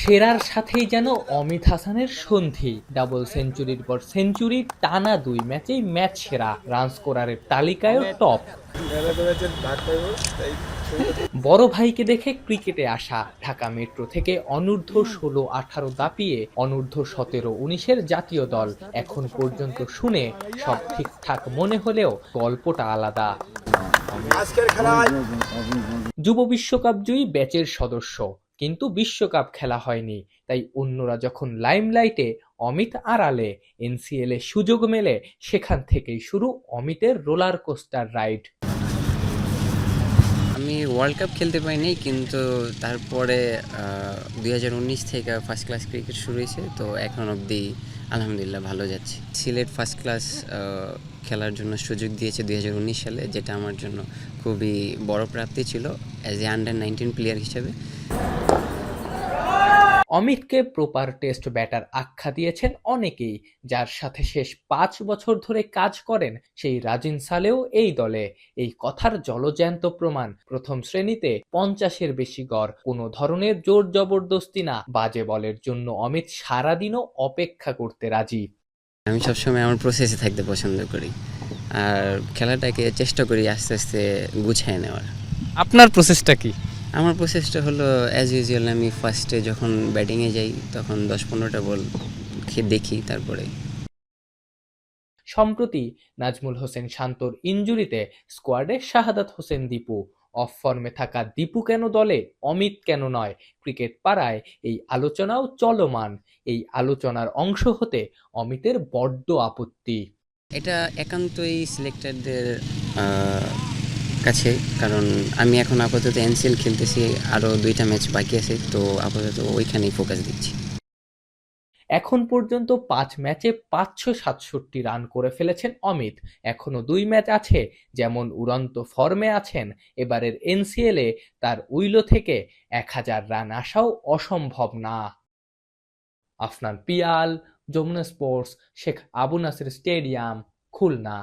সেরার সাথেই যেন অমিত হাসানের সন্ধি। ডাবল সেঞ্চুরির পর সেঞ্চুরি টানা দুই ম্যাচেই ম্যাচ সেরা। রান স্কোরারের তালিকায়ও টপ বড় ভাইকে দেখে ক্রিকেটে আসা। ঢাকা মেট্রো থেকে অনূর্ধ্ব ষোলো আঠারো দাপিয়ে অনূর্ধ্ব সতেরো উনিশের জাতীয় দল। এখন পর্যন্ত শুনে সব ঠিকঠাক মনে হলেও গল্পটা আলাদা। যুব বিশ্বকাপ জয়ী ব্যাচের সদস্য। কিন্তু বিশ্বকাপ খেলা হয়নি। তাই অন্যরা যখন লাইমলাইটে অমিত আড়ালে, এনসিএল সুযোগ মেলে, সেখান থেকেই শুরু অমিতের রোলার কোস্টার রাইড। আমি ওয়ার্ল্ড কাপ খেলতে পারিনি, কিন্তু তারপরে দুই হাজার উনিশ থেকে ফার্স্ট ক্লাস ক্রিকেট শুরু হয়েছে, তো এখন অবধি আলহামদুলিল্লাহ ভালো যাচ্ছে। সিলেট ফার্স্ট ক্লাস খেলার জন্য সুযোগ দিয়েছে দুই হাজার উনিশ সালে, যেটা আমার জন্য খুবই বড় প্রাপ্তি ছিল as a under nineteen player হিসেবে। অমিতকে প্রপার টেস্ট ব্যাটার আখ্যা দিয়েছেন অনেকেই যার সাথে শেষ পাঁচ বছর ধরে কাজ করেন সেই রাজিন সালেও এই দলে। এই কথার জলজ্যান্ত প্রমাণ প্রথম শ্রেণীতে পঞ্চাশের বেশি গড় কোনো ধরনের জোর জবরদস্তি না বাজে বলের জন্য অমিত সারাদিনও অপেক্ষা করতে রাজি। আমি সবসময় আমার প্রসেসে থাকতে পছন্দ করি আর খেলাটাকে চেষ্টা করি আস্তে আস্তে গুছিয়ে নেওয়ার। আপনার প্রসেসটা কি? আমার প্রসেসটা হলো অ্যাজ ইউজুয়াল আমি ফার্স্টে যখন ব্যাটিংয়ে যাই তখন দশ পনেরোটা বল খেয়ে দেখি তারপরে। সম্প্রতি নাজমুল হোসেন শান্তর ইনজুরিতে স্কোয়াডে শাহাদাত হোসেন দীপু। অফ ফর্মে থাকা দীপু কেন দলে অমিত কেন নয়? ক্রিকেট পাড়ায় এই আলোচনাও চলমান। এই আলোচনার অংশ হতে অমিতের বড্ড আপত্তি। এটা একান্তই সিলেক্টারদের কাছে কারণ আমি এখন আপাতত এনসিএল খেলতেছি আরও দুইটা ম্যাচ বাকি আছে, তো আপাতত ওইখানেই ফোকাস দিচ্ছি। এখন পর্যন্ত পাঁচ ম্যাচে পাঁচশো সাতষট্টি রান করে ফেলেছেন অমিত। এখনও দুই ম্যাচ আছে, যেমন উড়ন্ত ফর্মে আছেন, এবারের এনসিএল তার উইলো থেকে এক হাজার রান আসাও অসম্ভব না। Afnan Piyal, Jamuna sports Sheikh Abu Nasir stadium Khulna.